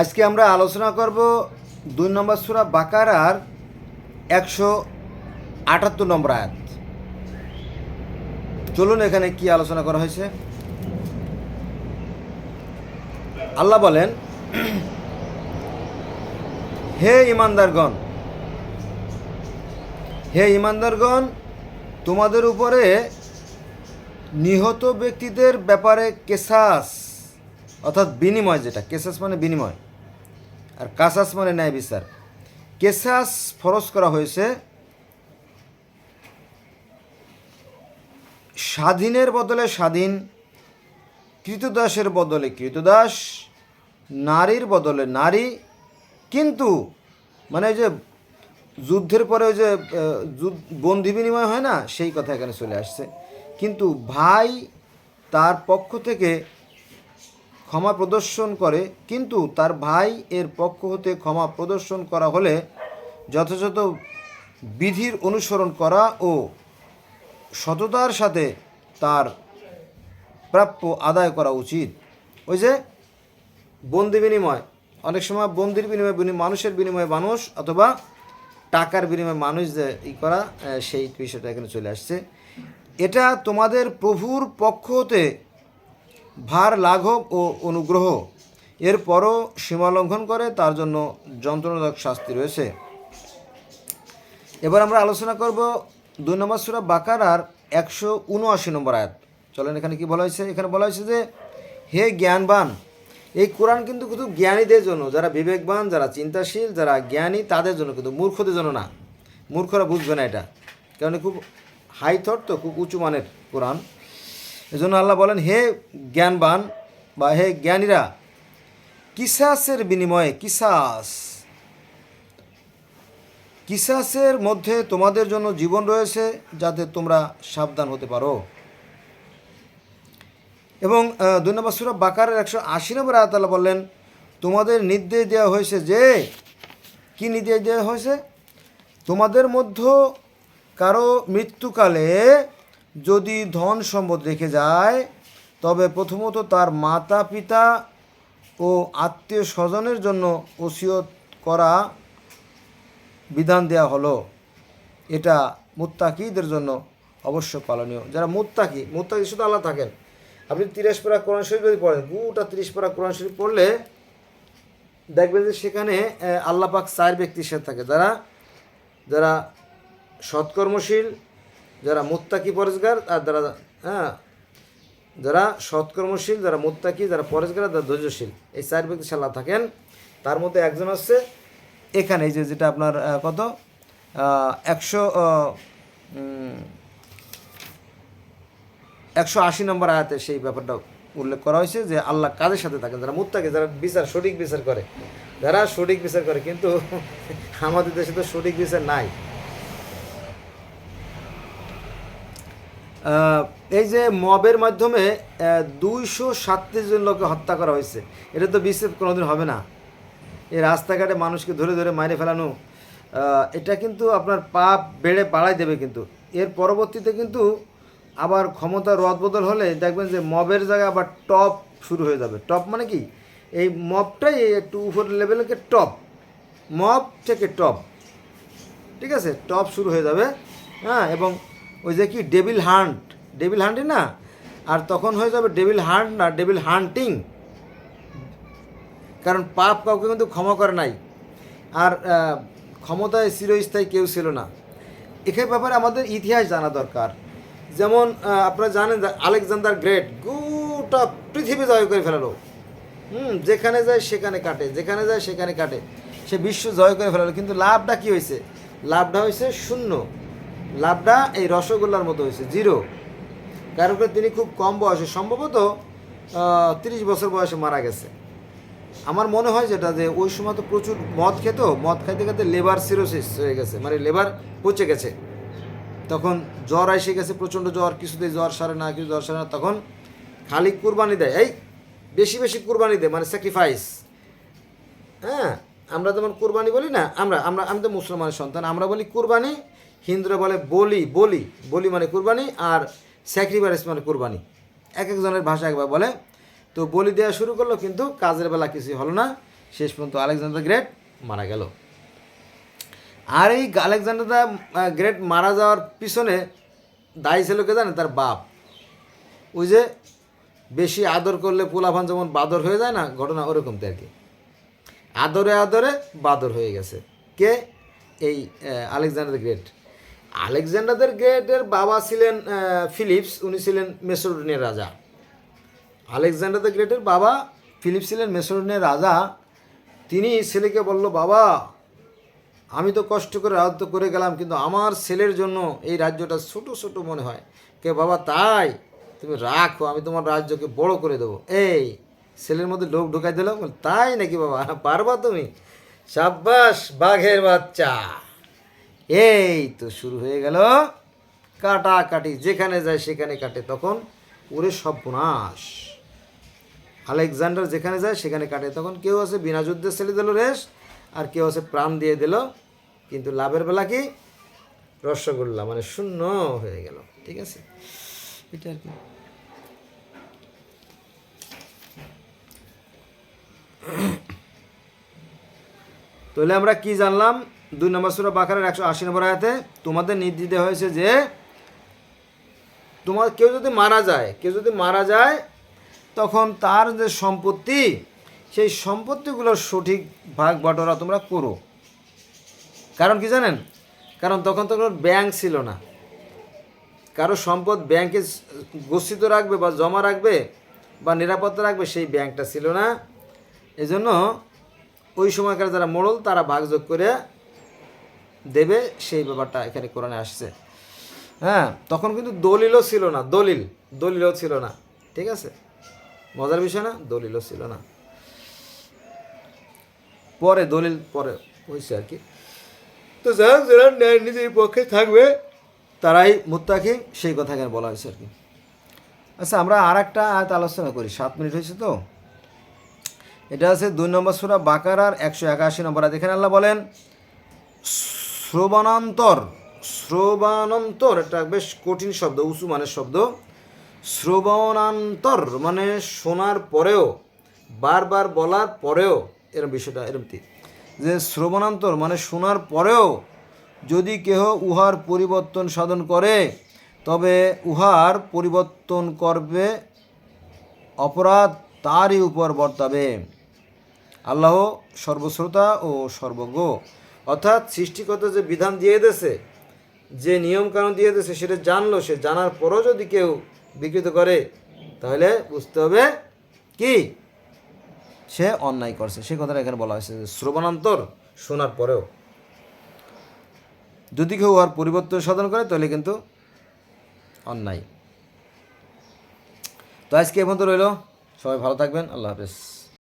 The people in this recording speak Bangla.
আজকে আমরা আলোচনা করব দুই নম্বর সুরা বাকারার একশো আটাত্তর নম্বর আয়াত। চলুন এখানে কি আলোচনা করা হয়েছে। আল্লাহ বলেন, হে ইমানদারগণ হে ইমানদারগণ, তোমাদের উপরে নিহত ব্যক্তিদের ব্যাপারে কেসাস অর্থাৎ বিনিময় যেটা কেসাস মানে বিনিময়। আর কাসাস মানে ন্যায় বিচার। কেসাস ফরজ করা হয়েছে স্বাধীনের বদলে স্বাধীন, কৃতদাসের বদলে কৃতদাস, নারীর বদলে নারী। কিন্তু মানে যে যুদ্ধের পরে ওই যে বন্দি বিনিময় হয় না? সেই কথা এখানে চলে আসছে। কিন্তু ভাই তার পক্ষ থেকে ক্ষমা প্রদর্শন করে, কিন্তু তার ভাই এর পক্ষ হতে ক্ষমা প্রদর্শন করা হলে যথাযথ বিধির অনুসরণ করা ও সততার সাথে তার প্রাপ্য আদায় করা উচিত। ওই যে বন্দি বিনিময়, অনেক সময় বন্দির বিনিময়ে বিনি- মানুষের বিনিময়ে মানুষ অথবা টাকার বিনিময়ে মানুষ যে ই করা সেই বিষয়টা এখানে চলে আসছে। এটা তোমাদের প্রভুর পক্ষ হতে ভার, লাঘব ও অনুগ্রহ। এরপরও সীমা লঙ্ঘন করে, তার জন্য যন্ত্রণাদায়ক শাস্তি রয়েছে। এবার আমরা আলোচনা করব দুই নম্বর সুরা বাকারার একশো উনআশি নম্বর আয়াত। চলেন এখানে কি বলা হয়েছে? এখানে বলা হয়েছে যে, হে জ্ঞানবান, এই কোরআন কিন্তু শুধু জ্ঞানীদের জন্য, যারা বিবেকবান, যারা চিন্তাশীল, যারা জ্ঞানী, তাদের জন্য কিন্তু মূর্খদের জন্য না। মূর্খরা বুঝবে না এটা। কারণ খুব হাই থট তো, খুব উঁচু মানের কোরআন। এজন্য আল্লাহ বলেন, হে জ্ঞানবান বা হে জ্ঞানীরা, কিসাসের বিনিময়ে, কিসাস, কিসাসের মধ্যে তোমাদের জন্য জীবন রয়েছে যাতে তোমরা সাবধান হতে পারো। এবং দুই নম্বর সুরা বাকারের একশো আশি নম্বর আয়াতাল্লাহ বললেন, তোমাদের নির্দেশ দেওয়া হয়েছে যে কি নির্দেশ দেওয়া হয়েছে? তোমাদের মধ্যে কারও মৃত্যুকালে যদি ধন সম্পদ রেখে যায়, তবে প্রথমত তার মাতা, পিতা ও আত্মীয় স্বজনের জন্য ওসিয়ত করা বিধান দেওয়া হলো। এটা মুত্তাকিদের জন্য অবশ্য পালনীয়। যারা মুত্তাকি মুত্তাকি শুধু আল্লাহ থাকেন। আপনি তিরিশ পারা কোরআন শরীফ যদি পড়েন, গোটা তিরিশ পারা কোরআন শরীফ পড়লে দেখবেন যে সেখানে আল্লাপাক চার ব্যক্তির সাথে থাকে। যারা যারা সৎকর্মশীল যারা মুত্তাকি পরেজগার আর যারা হ্যাঁ যারা সৎকর্মশীল, যারা মুত্তাকি, যারা পরেজগার যারা ধৈর্যশীল, এই চার ব্যক্তি সাল্লাহ থাকেন। তার মধ্যে একজন হচ্ছে এখানে, এই যে যেটা আপনার কত? একশো একশো আশি নম্বর আয়াতে সেই ব্যাপারটা উল্লেখ করা হয়েছে যে আল্লাহ কাদের সাথে থাকেন? যারা মুত্তাকি, যারা বিচার, সঠিক বিচার করে। যারা সঠিক বিচার করে, কিন্তু আমাদের দেশে তো সঠিক বিচার নাই। এই যে মবের মাধ্যমে দুইশো সাতত্রিশ জন লোককে হত্যা করা হয়েছে। এটা তো বিচার কোনোদিন হবে না। এই রাস্তাঘাটে মানুষকে ধরে ধরে মারে ফেলানো এটা কিন্তু আপনার পাপ বেড়ে বাড়াই দেবে কিন্তু। এর পরবর্তীতে কিন্তু আবার ক্ষমতা রদবদল হলে দেখবেন যে মবের জায়গায় আবার টপ শুরু হয়ে যাবে। টপ মানে কি? এই মবটাই একটু উপর লেভেলকে টপ। মব থেকে টপ। ঠিক আছে? টপ শুরু হয়ে যাবে। হ্যাঁ এবং ওই যে কি ডেভিল হান্ট ডেভিল হান্টই না? আর তখন হয়ে যাবে ডেভিল হান্ট না ডেভিল হান্টিং কারণ পাপ কাউকে কিন্তু ক্ষমা করে নাই। আর ক্ষমতায় চিরস্থায়ী কেউ ছিল না। এখানে ব্যাপারে আমাদের ইতিহাস জানা দরকার। যেমন আপনারা জানেন আলেকজান্ডার গ্রেট গোটা পৃথিবী জয় করে ফেলালো। হুম, যেখানে যায় সেখানে কাটে, যেখানে যায় সেখানে কাটে। সে বিশ্ব জয় করে ফেলালো। কিন্তু লাভটা কি হয়েছে? লাভটা হয়েছে শূন্য। লাভটা এই রসগোল্লার মতো হয়েছে, জিরো। কারণ করে তিনি খুব কম বয়সে, সম্ভবত তিরিশ বছর বয়সে মারা গেছে। আমার মনে হয় যেটা যে ওই সময় তো প্রচুর মদ খেত, মদ খাইতে খাইতে লেবার সিরোসিস হয়ে গেছে মানে লেবার পচে গেছে। তখন জ্বর এসে গেছে, প্রচণ্ড জ্বর, কিছুতেই জ্বর সারে না, কিছু জ্বর সারে না। তখন খালি কুরবানি দেয়। এই, বেশি বেশি কুরবানি দেয় মানে স্যাক্রিফাইস হ্যাঁ আমরা যেমন কুরবানি বলি না, আমরা আমরা, আমি তো মুসলমানের সন্তান, আমরা বলি কুরবানি হিন্দুরা বলে বলি বলি বলি মানে কুরবানি আর স্যাক্রিফাইস মানে কুরবানি। এক একজনের ভাষা একবার বলে। তো বলি দেওয়া শুরু করল কিন্তু কাজের বেলা কিছু হলো না। শেষ পর্যন্ত আলেকজান্ডার গ্রেট মারা গেল। আর এই আলেকজান্ডার দ্য গ্রেট মারা যাওয়ার পিছনে দায়ী ছিল কে জানে? তার বাপ। ওই যে বেশি আদর করলে পোলাফান যেমন বাদর হয়ে যায় না, ঘটনা ওরকম তো আর কি। আদরে আদরে বাদর হয়ে গেছে। কে? এই আলেকজান্ডার গ্রেট। আলেকজান্ডার দ্য গ্রেটের বাবা ছিলেন ফিলিপস, উনি ছিলেন মেসোডোনিয়ার রাজা। আলেকজান্ডার দ্য গ্রেটের বাবা, ফিলিপস ছিলেন মেসোডোনিয়ার রাজা। তিনি ছেলেকে বলল, বাবা, আমি তো কষ্ট করে রাজত্ব করে গেলাম, কিন্তু আমার ছেলের জন্য এই রাজ্যটা ছোট ছোট মনে হয়। কে বাবা, তাই? তুমি রাখো, আমি তোমার রাজ্যকে বড় করে দেবো। এই, ছেলের মধ্যে লোক ঢুকাই দিলাম? তাই নাকি বাবা? পারবা তুমি? সাব্বাস, বাঘের বাচ্চা। এই তো শুরু হয়ে গেল। কাটাকাটি, যেখানে যায় সেখানে কাটে, তখন ওরে সর্বনাশ। আলেকজান্ডার যেখানে যায় সেখানে কাটে, তখন কেউ আছে বিনা যুদ্ধে ছেড়ে দিল রেস আর কেউ আছে প্রাণ দিয়ে দিল। কিন্তু লাভের বেলা কি? রসগোল্লা মানে শূন্য হয়ে গেল, ঠিক আছে? এটা আর কি। তাহলে আমরা কি জানলাম? দুই নম্বর সুরা বাকারের একশো আশি নম্বর আয়াতে তোমাদের দেওয়া হয়েছে যে তোমার কেউ যদি মারা যায়, কেউ যদি মারা যায়, তখন তার যে সম্পত্তি, সেই সম্পত্তিগুলোর সঠিক ভাগ বাটোয়ারা তোমরা করো। কারণ কি জানেন? কারণ তখন তো কোনো ব্যাংক ছিল না। কারও সম্পদ ব্যাংকে গচ্ছিত রাখবে বা জমা রাখবে বা নিরাপত্তা রাখবে, সেই ব্যাংকটা ছিল না। এজন্য ওই সময়কার যারা মোড়ল, তারা ভাগযোগ করে দেবে, সেই ব্যাপারটা এখানে কোরআনে আসছে। হ্যাঁ তখন কিন্তু দলিলও ছিল না, দলিল, দলিলও ছিল না। ঠিক আছে? মজার বিষয় না, দলিলও ছিল না। পরে দলিল, পরে হয়েছে আর কি। তো যাই হোক, যারা ন্যায় নিজের পক্ষে থাকবে, তারাই মুত্তাকি সেই কথা এখানে বলা হয়েছে আর কি। আচ্ছা আমরা আর একটা আয়াত আলোচনা করি। সাত মিনিট হয়েছে তো? এটা আছে দুই নম্বর সুরা বাকারার একশো একাশি নম্বর। এখানে আল্লাহ বলেন শ্রবণান্তর শ্রবণান্তর এটা বেশ কঠিন শব্দ, উঁচু মানের শব্দ। শ্রবণান্তর মানে শোনার পরেও, বারবার বলার পরেও, এরম বিষয়টা, এরম কি যে শ্রবণান্তর মানে শোনার পরেও, যদি কেহ উহার পরিবর্তন সাধন করে, তবে উহার পরিবর্তন করবে, অপরাধ তারই উপর বর্তাবে। আল্লাহ সর্বশ্রোতা ও সর্বজ্ঞ। অর্থাৎ সৃষ্টিকর্তা যে বিধান দিয়ে দিয়েছে, যে নিয়ম কানুন দিয়ে দিয়েছে, সেটা জানলো, সে জানার পরও যদি কেউ বিকৃত করে, তাহলে বুঝতে হবে কি? সে অন্যায় করছে। সে কথাটা এখানে বলা হয়েছে শ্রবণান্তর শোনার পরেও। যদি কেউ আর পরিবর্তন সাধন করে, তাহলে কিন্তু অন্যায়। তো আজকে এ পর্যন্ত রইল। সবাই ভালো থাকবেন। আল্লাহ হাফেজ।